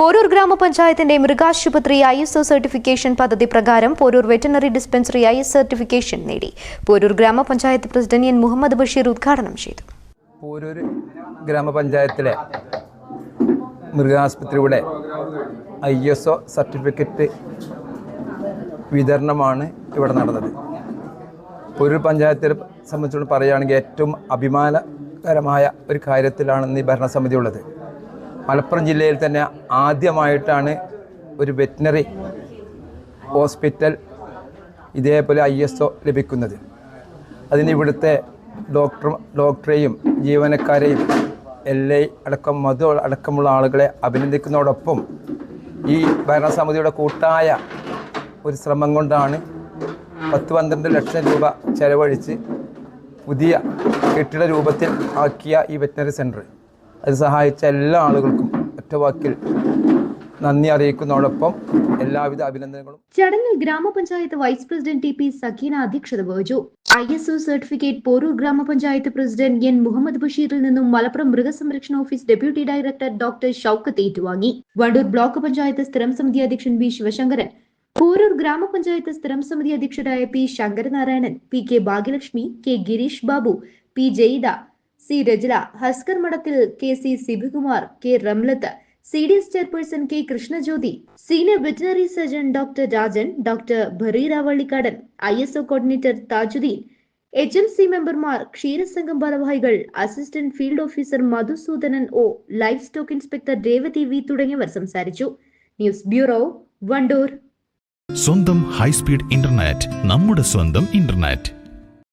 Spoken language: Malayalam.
പോരൂർ ഗ്രാമപഞ്ചായത്തിന്റെ മൃഗാശുപത്രി ഐ എസ് സർട്ടിഫിക്കേഷൻ പദ്ധതി പ്രകാരം Poroor veterinary dispensary I certification നേടി. പോരൂർ ഗ്രാമപഞ്ചായത്ത് പ്രസിഡന്റ് എൻ മുഹമ്മദ് ബഷീർ ഉദ്ഘാടനം ചെയ്തു. പോരൂർ ഗ്രാമപഞ്ചായത്തിലെ മൃഗാശുപത്രിയുടെ ഐ എസ് ഒ സർട്ടിഫിക്കറ്റ് വിതരണമാണ് ഇവിടെ നടന്നത്. പോരൂർ പഞ്ചായത്തിനെ സംബന്ധിച്ചുകൊണ്ട് പറയുകയാണെങ്കിൽ ഏറ്റവും അഭിമാനകരമായ ഒരു കാര്യത്തിലാണ് ഈ ഭരണസമിതി ഉള്ളത്. മലപ്പുറം ജില്ലയിൽ തന്നെ ആദ്യമായിട്ടാണ് ഒരു വെറ്റിനറി ഹോസ്പിറ്റൽ ഇതേപോലെ ഐ എസ് ഒ ലഭിക്കുന്നത്. അതിന് ഇവിടുത്തെ ഡോക്ടർ ഡോക്ടറെയും ജീവനക്കാരെയും എൽ ഐ അടക്കം മധു അടക്കമുള്ള ആളുകളെ അഭിനന്ദിക്കുന്നതോടൊപ്പം ഈ ഭരണസമിതിയുടെ കൂട്ടായ ഒരു ശ്രമം കൊണ്ടാണ് പത്ത് പന്ത്രണ്ട് ലക്ഷം രൂപ ചെലവഴിച്ച് പുതിയ കെട്ടിട രൂപത്തിൽ ആക്കിയ ഈ വെറ്റിനറി സെന്റർ അത് സഹായിച്ച എല്ലാ ആളുകൾക്കും ഒറ്റവാക്കിൽ നന്ദി അറിയിക്കുന്നതോടൊപ്പം എല്ലാവിധ അഭിനന്ദനങ്ങളും. ചടങ്ങിൽ ഗ്രാമപഞ്ചായത്ത് vice president T P Sakheena അധ്യക്ഷത വഹിച്ചു. I S O certificate Poroor ഗ്രാമപഞ്ചായത്ത് പ്രസിഡന്റ് എൻ മുഹമ്മദ് ബഷീറിൽ നിന്നും മലപ്പുറം മൃഗസംരക്ഷണ office deputy director doctor Shoukath ഏറ്റുവാങ്ങി. വണ്ടൂർ ബ്ലോക്ക് പഞ്ചായത്ത് സ്ഥിരം സമിതി അധ്യക്ഷൻ വി ശിവശങ്കരൻ. പോരൂർ ഗ്രാമപഞ്ചായത്ത് സ്ഥിരം സമിതി അധ്യക്ഷരായ P Sankaranarayanan P K Bhagyalakshmi K Girish Babu P Jayida C Rajala Haskar Madathil K C Sibikumar K Ramlath C D S chairperson K Krishnajyothi senior veterinary surgeon doctor Rajan doctor Bareera Vallikkadan I S O coordinator Thajudheen H M C മെമ്പർമാർ ക്ഷീരസംഘം ഭാരവാഹികൾ assistant field officer Madhusoodanan O life stock inspector Revathi V തുടങ്ങിയവർ സംസാരിച്ചു. News bureau Wandoor. സ്വന്തം ഹൈസ്പീഡ് ഇന്റർനെറ്റ് നമ്മുടെ സ്വന്തം ഇന്റർനെറ്റ്.